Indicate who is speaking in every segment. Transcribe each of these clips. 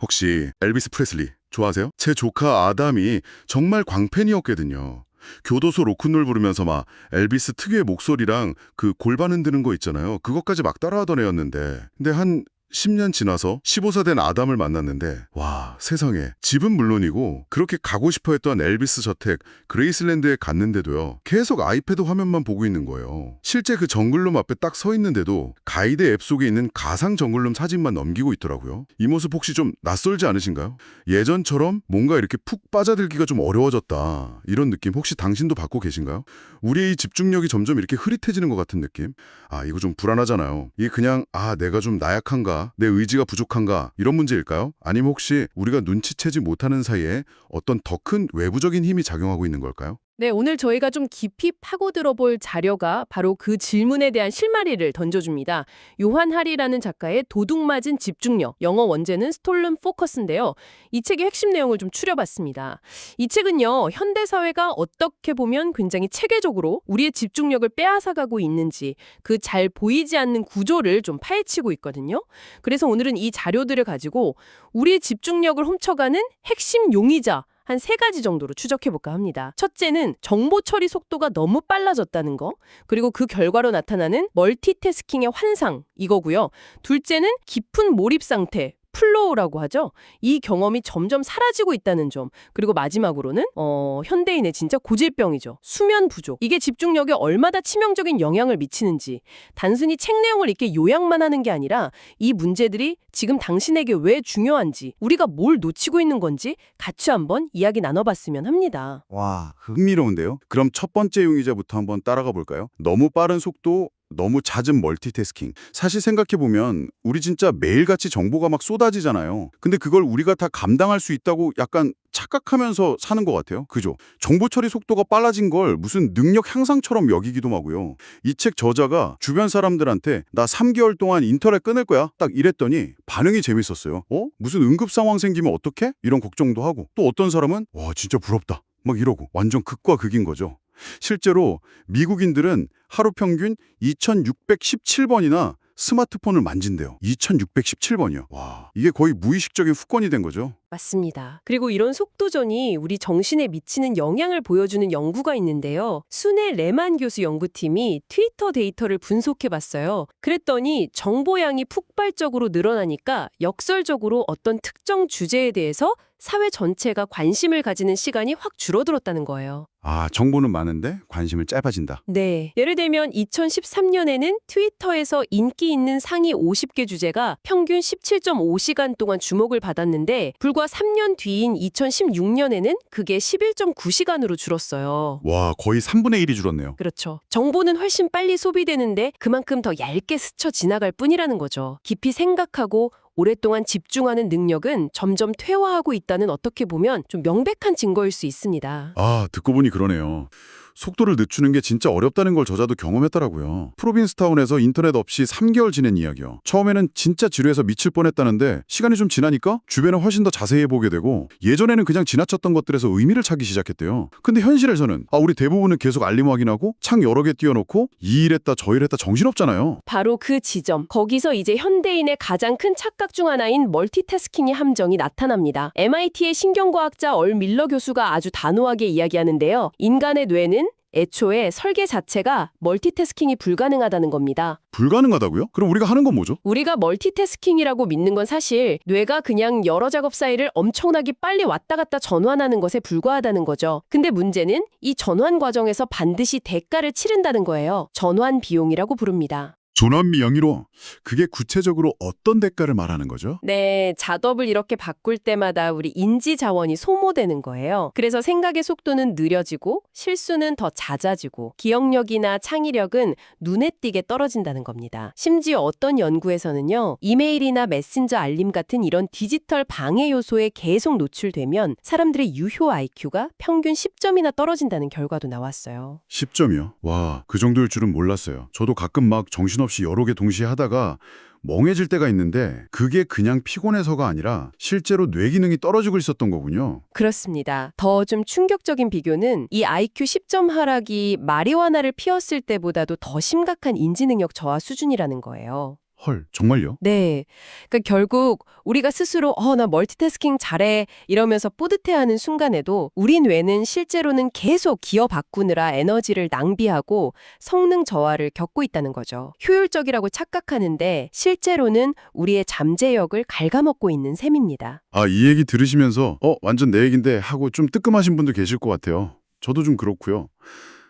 Speaker 1: 혹시 엘비스 프레슬리 좋아하세요? 제 조카 아담이 정말 광팬이었거든요. 교도소 로큰롤 부르면서 막 엘비스 특유의 목소리랑 그 골반 흔드는 거 있잖아요. 그것까지 막 따라하던 애였는데. 근데 한 10년 지나서 15사 된 아담을 만났는데 와 세상에 집은 물론이고 그렇게 가고 싶어 했던 엘비스 저택 그레이슬랜드에 갔는데도요 계속 아이패드 화면만 보고 있는 거예요 실제 그 정글룸 앞에 딱 서 있는데도 가이드 앱 속에 있는 가상 정글룸 사진만 넘기고 있더라고요 이 모습 혹시 좀 낯설지 않으신가요? 예전처럼 뭔가 이렇게 푹 빠져들기가 좀 어려워졌다 이런 느낌 혹시 당신도 받고 계신가요? 우리의 이 집중력이 점점 이렇게 흐릿해지는 것 같은 느낌? 아 이거 좀 불안하잖아요 이게 그냥 아 내가 좀 나약한가 내 의지가 부족한가 이런 문제일까요? 아니면 혹시 우리가 눈치채지 못하는 사이에 어떤 더 큰 외부적인 힘이 작용하고 있는 걸까요?
Speaker 2: 네, 오늘 저희가 좀 깊이 파고들어 볼 자료가 바로 그 질문에 대한 실마리를 던져줍니다. 요한 하리라는 작가의 도둑맞은 집중력, 영어 원제는 스톨른 포커스인데요. 이 책의 핵심 내용을 좀 추려봤습니다. 이 책은요, 현대사회가 어떻게 보면 굉장히 체계적으로 우리의 집중력을 빼앗아가고 있는지 그 잘 보이지 않는 구조를 좀 파헤치고 있거든요. 그래서 오늘은 이 자료들을 가지고 우리의 집중력을 훔쳐가는 핵심 용의자, 한 세 가지 정도로 추적해볼까 합니다. 첫째는 정보 처리 속도가 너무 빨라졌다는 거, 그리고 그 결과로 나타나는 멀티태스킹의 환상, 이거고요. 둘째는 깊은 몰입 상태, 플로우라고 하죠. 이 경험이 점점 사라지고 있다는 점. 그리고 마지막으로는 어, 현대인의 진짜 고질병이죠. 수면 부족. 이게 집중력에 얼마나 치명적인 영향을 미치는지 단순히 책 내용을 이렇게 요약만 하는 게 아니라 이 문제들이 지금 당신에게 왜 중요한지 우리가 뭘 놓치고 있는 건지 같이 한번 이야기 나눠봤으면 합니다.
Speaker 3: 와, 흥미로운데요? 그럼 첫 번째 용의자부터 한번 따라가 볼까요? 너무 빠른 속도, 너무 잦은 멀티태스킹. 사실 생각해보면 우리 진짜 매일같이 정보가 막 쏟아지잖아요. 근데 그걸 우리가 다 감당할 수 있다고 약간 착각하면서 사는 것 같아요. 그죠? 정보 처리 속도가 빨라진 걸 무슨 능력 향상처럼 여기기도 하고요. 이 책 저자가 주변 사람들한테 나 3개월 동안 인터넷 끊을 거야. 딱 이랬더니 반응이 재밌었어요. 어? 무슨 응급 상황 생기면 어떡해? 이런 걱정도 하고. 또 어떤 사람은 와, 진짜 부럽다. 막 이러고 완전 극과 극인 거죠. 실제로 미국인들은 하루 평균 2617번이나 스마트폰을 만진대요. 2617번이요. 와, 이게 거의 무의식적인 습관이 된 거죠.
Speaker 2: 맞습니다. 그리고 이런 속도전이 우리 정신에 미치는 영향을 보여주는 연구가 있는데요. 순의 레만 교수 연구팀이 트위터 데이터를 분석해 봤어요. 그랬더니 정보량이 폭발적으로 늘어나니까 역설적으로 어떤 특정 주제에 대해서 사회 전체가 관심을 가지는 시간이 확 줄어들었다는 거예요.
Speaker 3: 아, 정보는 많은데 관심을 짧아진다.
Speaker 2: 네. 예를 들면 2013년에는 트위터에서 인기 있는 상위 50개 주제가 평균 17.5시간 동안 주목을 받았는데 불과 3년 뒤인 2016년에는 그게 11.9시간으로 줄었어요.
Speaker 3: 와, 거의 3분의 1이 줄었네요.
Speaker 2: 그렇죠. 정보는 훨씬 빨리 소비되는데 그만큼 더 얇게 스쳐 지나갈 뿐이라는 거죠. 깊이 생각하고 오랫동안 집중하는 능력은 점점 퇴화하고 있다는 어떻게 보면 좀 명백한 증거일 수 있습니다.
Speaker 3: 아, 듣고 보니 그러네요. 속도를 늦추는 게 진짜 어렵다는 걸 저자도 경험했더라고요. 프로빈스타운에서 인터넷 없이 3개월 지낸 이야기요. 처음에는 진짜 지루해서 미칠 뻔했다는데 시간이 좀 지나니까 주변을 훨씬 더 자세히 보게 되고 예전에는 그냥 지나쳤던 것들에서 의미를 찾기 시작했대요. 근데 현실에서는 아 우리 대부분은 계속 알림 확인하고 창 여러 개 띄워놓고 이 일했다 저 일했다 정신없잖아요.
Speaker 2: 바로 그 지점. 거기서 이제 현대인의 가장 큰 착각 중 하나인 멀티태스킹의 함정이 나타납니다. MIT의 신경과학자 얼 밀러 교수가 아주 단호하게 이야기하는데요. 인간의 뇌는 애초에 설계 자체가 멀티태스킹이 불가능하다는 겁니다.
Speaker 3: 불가능하다고요? 그럼 우리가 하는 건 뭐죠?
Speaker 2: 우리가 멀티태스킹이라고 믿는 건 사실 뇌가 그냥 여러 작업 사이를 엄청나게 빨리 왔다 갔다 전환하는 것에 불과하다는 거죠. 근데 문제는 이 전환 과정에서 반드시 대가를 치른다는 거예요. 전환 비용이라고 부릅니다.
Speaker 3: 전환미 영의로 그게 구체적으로 어떤 대가를 말하는 거죠?
Speaker 2: 네, 작업을 이렇게 바꿀 때마다 우리 인지 자원이 소모되는 거예요. 그래서 생각의 속도는 느려지고 실수는 더 잦아지고 기억력이나 창의력은 눈에 띄게 떨어진다는 겁니다. 심지어 어떤 연구에서는요. 이메일이나 메신저 알림 같은 이런 디지털 방해 요소에 계속 노출되면 사람들의 유효 IQ가 평균 10점이나 떨어진다는 결과도 나왔어요.
Speaker 3: 10점이요? 와, 그 정도일 줄은 몰랐어요. 저도 가끔 막 정신없이 여러 개 동시에 하다가 멍해질 때가 있는데 그게 그냥 피곤해서가 아니라 실제로 뇌 기능이 떨어지고 있었던 거군요.
Speaker 2: 그렇습니다. 더 좀 충격적인 비교는 이 IQ 10점 하락이 마리화나를 피웠을 때보다도 더 심각한 인지 능력 저하 수준이라는 거예요.
Speaker 3: 헐, 정말요?
Speaker 2: 네. 그러니까 결국 우리가 스스로 어, 나 멀티태스킹 잘해 이러면서 뿌듯해하는 순간에도 우리 뇌는 실제로는 계속 기어 바꾸느라 에너지를 낭비하고 성능 저하를 겪고 있다는 거죠. 효율적이라고 착각하는데 실제로는 우리의 잠재력을 갉아먹고 있는 셈입니다.
Speaker 3: 아, 이 얘기 들으시면서 어, 완전 내 얘긴데 하고 좀 뜨끔하신 분도 계실 것 같아요. 저도 좀 그렇고요.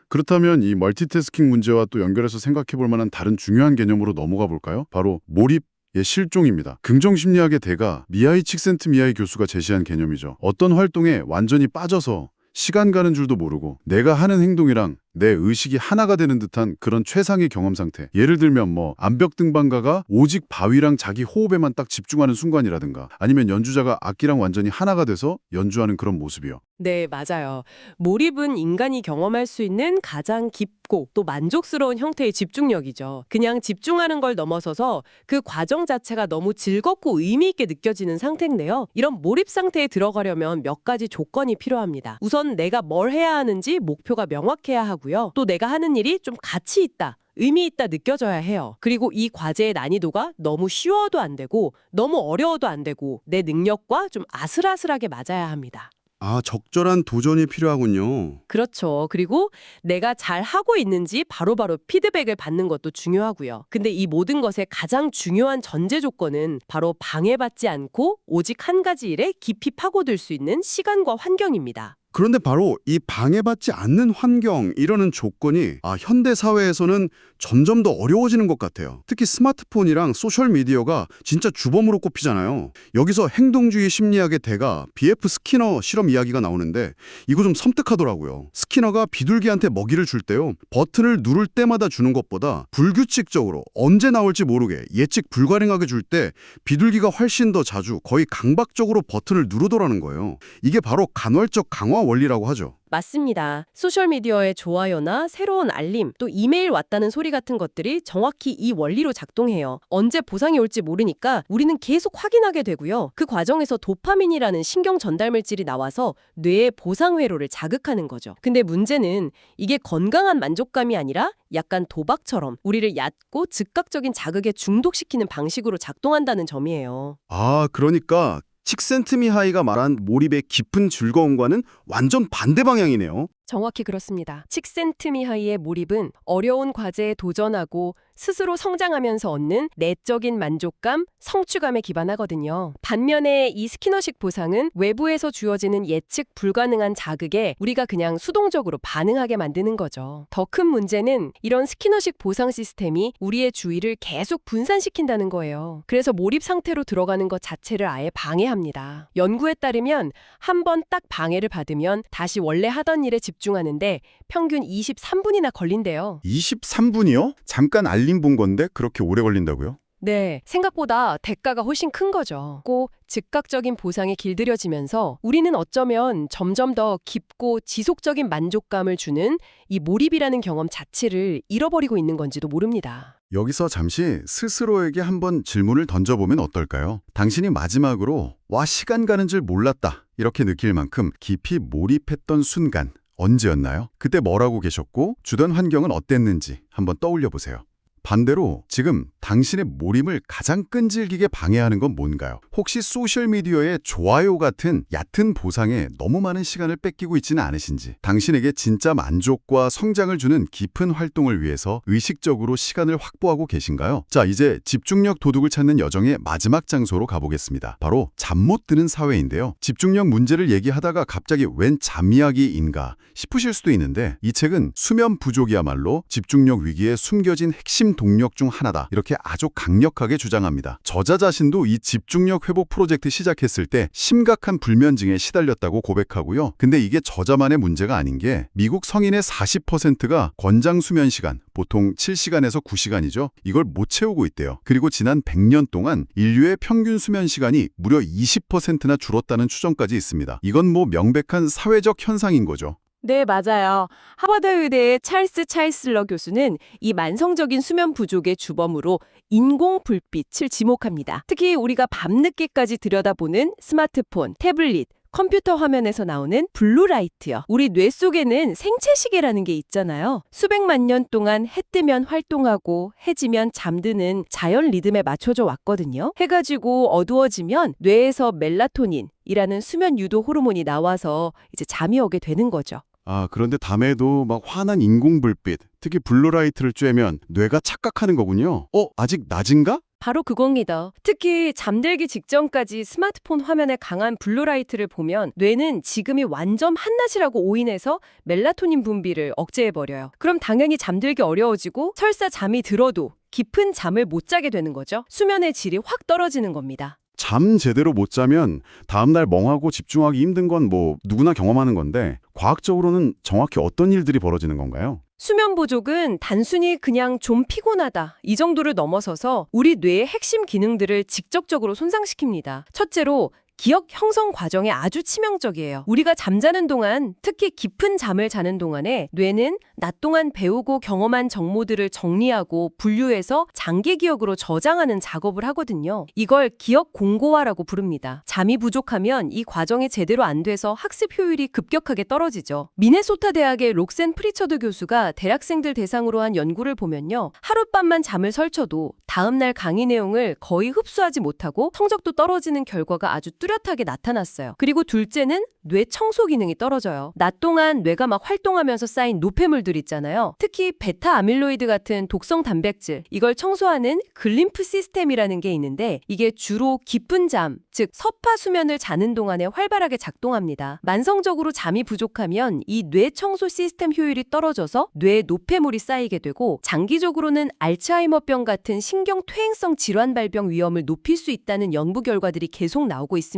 Speaker 3: 그렇다면 이 멀티태스킹 문제와 또 연결해서 생각해 볼 만한 다른 중요한 개념으로 넘어가 볼까요? 바로 몰입의 실종입니다. 긍정심리학의 대가 미하이 칙센트 미하이 교수가 제시한 개념이죠. 어떤 활동에 완전히 빠져서 시간 가는 줄도 모르고 내가 하는 행동이랑 내 의식이 하나가 되는 듯한 그런 최상의 경험 상태. 예를 들면 뭐 암벽 등반가가 오직 바위랑 자기 호흡에만 딱 집중하는 순간이라든가 아니면 연주자가 악기랑 완전히 하나가 돼서 연주하는 그런 모습이요.
Speaker 2: 네, 맞아요. 몰입은 인간이 경험할 수 있는 가장 깊고 또 만족스러운 형태의 집중력이죠. 그냥 집중하는 걸 넘어서서 그 과정 자체가 너무 즐겁고 의미 있게 느껴지는 상태인데요. 이런 몰입 상태에 들어가려면 몇 가지 조건이 필요합니다. 우선 내가 뭘 해야 하는지 목표가 명확해야 하고 요. 또 내가 하는 일이 좀 가치 있다. 의미 있다 느껴져야 해요. 그리고 이 과제의 난이도가 너무 쉬워도 안 되고 너무 어려워도 안 되고 내 능력과 좀 아슬아슬하게 맞아야 합니다.
Speaker 4: 아, 적절한 도전이 필요하군요.
Speaker 2: 그렇죠. 그리고 내가 잘 하고 있는지 바로바로 피드백을 받는 것도 중요하고요. 근데 이 모든 것의 가장 중요한 전제 조건은 바로 방해받지 않고 오직 한 가지 일에 깊이 파고들 수 있는 시간과 환경입니다.
Speaker 4: 그런데 바로 이 방해받지 않는 환경 이러는 조건이 아, 현대 사회에서는 점점 더 어려워지는 것 같아요. 특히 스마트폰이랑 소셜 미디어가 진짜 주범으로 꼽히잖아요. 여기서 행동주의 심리학의 대가 BF 스키너 실험 이야기가 나오는데 이거 좀 섬뜩하더라고요. 스키너가 비둘기한테 먹이를 줄 때요. 버튼을 누를 때마다 주는 것보다 불규칙적으로 언제 나올지 모르게 예측 불가능하게 줄 때 비둘기가 훨씬 더 자주 거의 강박적으로 버튼을 누르더라는 거예요. 이게 바로 간헐적 강화 원리라고 하죠.
Speaker 2: 맞습니다. 소셜미디어의 좋아요나 새로운 알림, 또 이메일 왔다는 소리 같은 것들이 정확히 이 원리로 작동해요. 언제 보상이 올지 모르니까 우리는 계속 확인하게 되고요. 그 과정에서 도파민이라는 신경 전달 물질이 나와서 뇌의 보상 회로를 자극하는 거죠. 근데 문제는 이게 건강한 만족감이 아니라 약간 도박처럼 우리를 얕고 즉각적인 자극에 중독시키는 방식으로 작동한다는 점이에요.
Speaker 4: 아, 그러니까 칙센트미하이가 말한 몰입의 깊은 즐거움과는 완전 반대 방향이네요.
Speaker 2: 정확히 그렇습니다. 칙센트미하이의 몰입은 어려운 과제에 도전하고 스스로 성장하면서 얻는 내적인 만족감, 성취감에 기반하거든요. 반면에 이 스키너식 보상은 외부에서 주어지는 예측 불가능한 자극에 우리가 그냥 수동적으로 반응하게 만드는 거죠. 더 큰 문제는 이런 스키너식 보상 시스템이 우리의 주의를 계속 분산시킨다는 거예요. 그래서 몰입 상태로 들어가는 것 자체를 아예 방해합니다. 연구에 따르면 한 번 딱 방해를 받으면 다시 원래 하던 일에 집 중하는데 평균 23분이나 걸린대요.
Speaker 3: 23분이요? 잠깐 알림 본 건데 그렇게 오래 걸린다고요?
Speaker 2: 네, 생각보다 대가가 훨씬 큰 거죠. 꼭 즉각적인 보상에 길들여지면서 우리는 어쩌면 점점 더 깊고 지속적인 만족감을 주는 이 몰입이라는 경험 자체를 잃어버리고 있는 건지도 모릅니다.
Speaker 3: 여기서 잠시 스스로에게 한번 질문을 던져보면 어떨까요? 당신이 마지막으로 와 시간 가는 줄 몰랐다 이렇게 느낄 만큼 깊이 몰입했던 순간 언제였나요? 그때 뭐라고 계셨고 주변 환경은 어땠는지 한번 떠올려 보세요. 반대로 지금 당신의 몰입을 가장 끈질기게 방해하는 건 뭔가요? 혹시 소셜미디어의 좋아요 같은 얕은 보상에 너무 많은 시간을 뺏기고 있지는 않으신지 당신에게 진짜 만족과 성장을 주는 깊은 활동을 위해서 의식적으로 시간을 확보하고 계신가요? 자 이제 집중력 도둑을 찾는 여정의 마지막 장소로 가보겠습니다. 바로 잠 못 드는 사회인데요. 집중력 문제를 얘기하다가 갑자기 웬 잠 이야기인가 싶으실 수도 있는데 이 책은 수면 부족이야말로 집중력 위기에 숨겨진 핵심 동력 중 하나다. 이렇게 아주 강력하게 주장합니다. 저자 자신도 이 집중력 회복 프로젝트 시작했을 때 심각한 불면증에 시달렸다고 고백하고요. 근데 이게 저자만의 문제가 아닌 게 미국 성인의 40%가 권장 수면 시간, 보통 7시간에서 9시간이죠. 이걸 못 채우고 있대요. 그리고 지난 100년 동안 인류의 평균 수면 시간이 무려 20%나 줄었다는 추정까지 있습니다. 이건 뭐 명백한 사회적 현상인 거죠.
Speaker 2: 네, 맞아요. 하버드 의대의 찰스 차이슬러 교수는 이 만성적인 수면 부족의 주범으로 인공 불빛을 지목합니다. 특히 우리가 밤늦게까지 들여다보는 스마트폰, 태블릿, 컴퓨터 화면에서 나오는 블루라이트요. 우리 뇌 속에는 생체시계라는 게 있잖아요. 수백만 년 동안 해 뜨면 활동하고 해지면 잠드는 자연 리듬에 맞춰져 왔거든요. 해가 지고 어두워지면 뇌에서 멜라토닌이라는 수면 유도 호르몬이 나와서 이제 잠이 오게 되는 거죠.
Speaker 3: 아, 그런데 밤에도 막 환한 인공 불빛, 특히 블루라이트를 쬐면 뇌가 착각하는 거군요. 어, 아직 낮인가?
Speaker 2: 바로 그겁니다. 특히 잠들기 직전까지 스마트폰 화면에 강한 블루라이트를 보면 뇌는 지금이 완전 한낮이라고 오인해서 멜라토닌 분비를 억제해버려요. 그럼 당연히 잠들기 어려워지고 설사 잠이 들어도 깊은 잠을 못 자게 되는 거죠. 수면의 질이 확 떨어지는 겁니다.
Speaker 3: 잠 제대로 못 자면 다음날 멍하고 집중하기 힘든 건 뭐 누구나 경험하는 건데 과학적으로는 정확히 어떤 일들이 벌어지는 건가요?
Speaker 2: 수면 부족은 단순히 그냥 좀 피곤하다 이 정도를 넘어서서 우리 뇌의 핵심 기능들을 직접적으로 손상시킵니다. 첫째로 기억 형성 과정에 아주 치명적이에요. 우리가 잠자는 동안, 특히 깊은 잠을 자는 동안에 뇌는 낮 동안 배우고 경험한 정보들을 정리하고 분류해서 장기 기억으로 저장하는 작업을 하거든요. 이걸 기억 공고화라고 부릅니다. 잠이 부족하면 이 과정이 제대로 안 돼서 학습 효율이 급격하게 떨어지죠. 미네소타 대학의 록센 프리처드 교수가 대학생들 대상으로 한 연구를 보면요. 하룻밤만 잠을 설쳐도 다음날 강의 내용을 거의 흡수하지 못하고 성적도 떨어지는 결과가 아주 뚜렷 하게 나타났어요. 그리고 둘째는 뇌 청소 기능이 떨어져요. 낮 동안 뇌가 막 활동하면서 쌓인 노폐물들 있잖아요. 특히 베타 아밀로이드 같은 독성 단백질, 이걸 청소하는 글림프 시스템이라는 게 있는데 이게 주로 깊은 잠, 즉 서파 수면을 자는 동안에 활발하게 작동합니다. 만성적으로 잠이 부족하면 이 뇌 청소 시스템 효율이 떨어져서 뇌에 노폐물이 쌓이게 되고 장기적으로는 알츠하이머병 같은 신경 퇴행성 질환 발병 위험을 높일 수 있다는 연구 결과들이 계속 나오고 있습니다.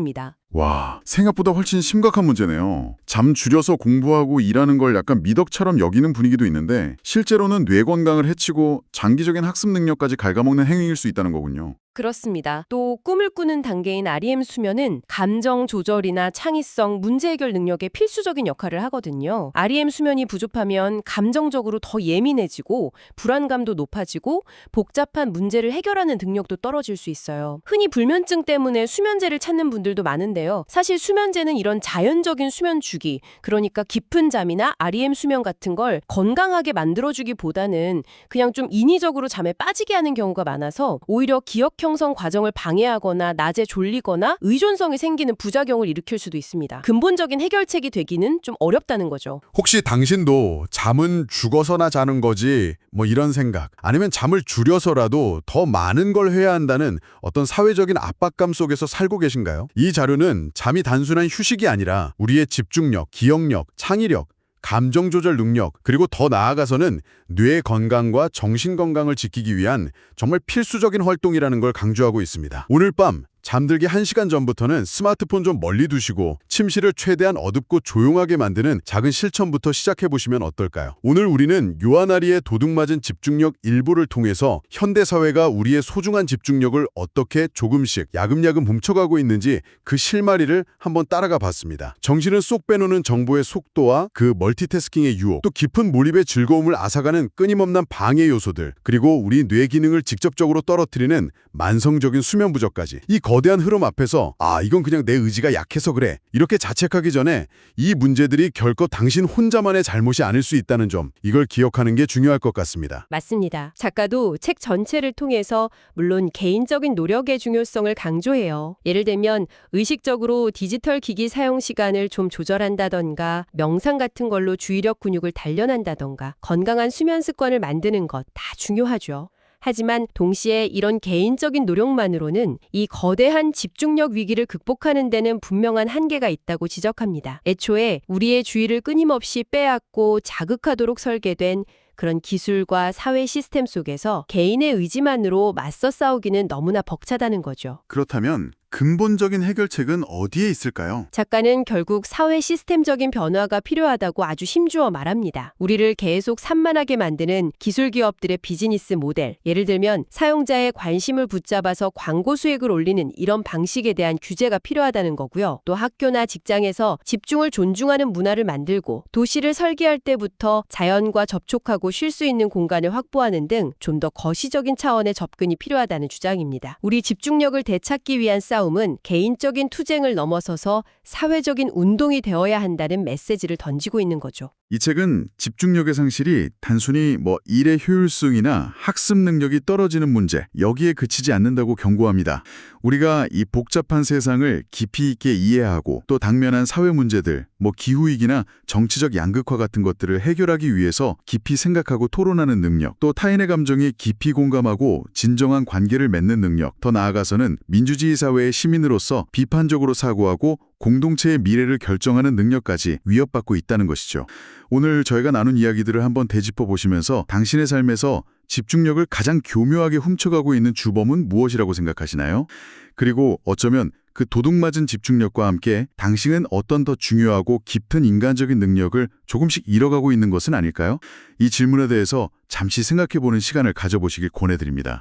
Speaker 5: 와, 생각보다 훨씬 심각한 문제네요. 잠 줄여서 공부하고 일하는 걸 약간 미덕처럼 여기는 분위기도 있는데 실제로는 뇌 건강을 해치고 장기적인 학습 능력까지 갉아먹는 행위일 수 있다는 거군요.
Speaker 2: 그렇습니다. 또 꿈을 꾸는 단계인 REM 수면은 감정 조절이나 창의성, 문제 해결 능력에 필수적인 역할을 하거든요. REM 수면이 부족하면 감정적으로 더 예민해지고 불안감도 높아지고 복잡한 문제를 해결하는 능력도 떨어질 수 있어요. 흔히 불면증 때문에 수면제를 찾는 분들도 많은데요. 사실 수면제는 이런 자연적인 수면 주기, 그러니까 깊은 잠이나 REM 수면 같은 걸 건강하게 만들어주기보다는 그냥 좀 인위적으로 잠에 빠지게 하는 경우가 많아서 오히려 기억 형성 과정을 방해하거나 낮에 졸리거나 의존성이 생기는 부작용을 일으킬 수도 있습니다. 근본적인 해결책이 되기는 좀 어렵다는 거죠.
Speaker 3: 혹시 당신도 잠은 죽어서나 자는 거지 뭐 이런 생각 아니면 잠을 줄여서라도 더 많은 걸 해야 한다는 어떤 사회적인 압박감 속에서 살고 계신가요? 이 자료는 잠이 단순한 휴식이 아니라 우리의 집중력, 기억력, 창의력 감정 조절 능력, 그리고 더 나아가서는 뇌 건강과 정신 건강을 지키기 위한 정말 필수적인 활동이라는 걸 강조하고 있습니다. 오늘 밤 잠들기 1시간 전부터는 스마트폰 좀 멀리 두시고 침실을 최대한 어둡고 조용하게 만드는 작은 실천부터 시작해 보시면 어떨까요? 오늘 우리는 요하나리의 도둑맞은 집중력 일부를 통해서 현대 사회가 우리의 소중한 집중력을 어떻게 조금씩 야금야금 훔쳐가고 있는지 그 실마리를 한번 따라가 봤습니다. 정신을 쏙 빼놓는 정보의 속도와 그 멀티태스킹의 유혹, 또 깊은 몰입의 즐거움을 앗아가는 끊임없는 방해 요소들, 그리고 우리 뇌 기능을 직접적으로 떨어뜨리는 만성적인 수면 부족까지 이 거 대한 흐름 앞에서 아 이건 그냥 내 의지가 약해서 그래 이렇게 자책하기 전에 이 문제들이 결코 당신 혼자만의 잘못이 아닐 수 있다는 점 이걸 기억하는 게 중요할 것 같습니다.
Speaker 2: 맞습니다. 작가도 책 전체를 통해서 물론 개인적인 노력의 중요성을 강조해요. 예를 들면 의식적으로 디지털 기기 사용 시간을 좀 조절한다던가 명상 같은 걸로 주의력 근육을 단련한다던가 건강한 수면 습관을 만드는 것 다 중요하죠. 하지만 동시에 이런 개인적인 노력만으로는 이 거대한 집중력 위기를 극복하는 데는 분명한 한계가 있다고 지적합니다. 애초에 우리의 주의를 끊임없이 빼앗고 자극하도록 설계된 그런 기술과 사회 시스템 속에서 개인의 의지만으로 맞서 싸우기는 너무나 벅차다는 거죠.
Speaker 5: 그렇다면 근본적인 해결책은 어디에 있을까요?
Speaker 2: 작가는 결국 사회 시스템적인 변화가 필요하다고 아주 힘주어 말합니다. 우리를 계속 산만하게 만드는 기술 기업들의 비즈니스 모델, 예를 들면 사용자의 관심을 붙잡아서 광고 수익을 올리는 이런 방식에 대한 규제가 필요하다는 거고요. 또 학교나 직장에서 집중을 존중하는 문화를 만들고 도시를 설계할 때부터 자연과 접촉하고 쉴 수 있는 공간을 확보하는 등 좀 더 거시적인 차원의 접근이 필요하다는 주장입니다. 우리 집중력을 되찾기 위한 싸움 싸움은 개인적인 투쟁을 넘어서서 사회적인 운동이 되어야 한다는 메시지를 던지고 있는 거죠.
Speaker 3: 이 책은 집중력의 상실이 단순히 뭐 일의 효율성이나 학습 능력이 떨어지는 문제 여기에 그치지 않는다고 경고합니다. 우리가 이 복잡한 세상을 깊이 있게 이해하고 또 당면한 사회 문제들, 뭐 기후위기나 정치적 양극화 같은 것들을 해결하기 위해서 깊이 생각하고 토론하는 능력, 또 타인의 감정에 깊이 공감하고 진정한 관계를 맺는 능력, 더 나아가서는 민주주의 사회의 시민으로서 비판적으로 사고하고 공동체의 미래를 결정하는 능력까지 위협받고 있다는 것이죠. 오늘 저희가 나눈 이야기들을 한번 되짚어 보시면서 당신의 삶에서 집중력을 가장 교묘하게 훔쳐가고 있는 주범은 무엇이라고 생각하시나요? 그리고 어쩌면 그 도둑맞은 집중력과 함께 당신은 어떤 더 중요하고 깊은 인간적인 능력을 조금씩 잃어가고 있는 것은 아닐까요? 이 질문에 대해서 잠시 생각해 보는 시간을 가져보시길 권해드립니다.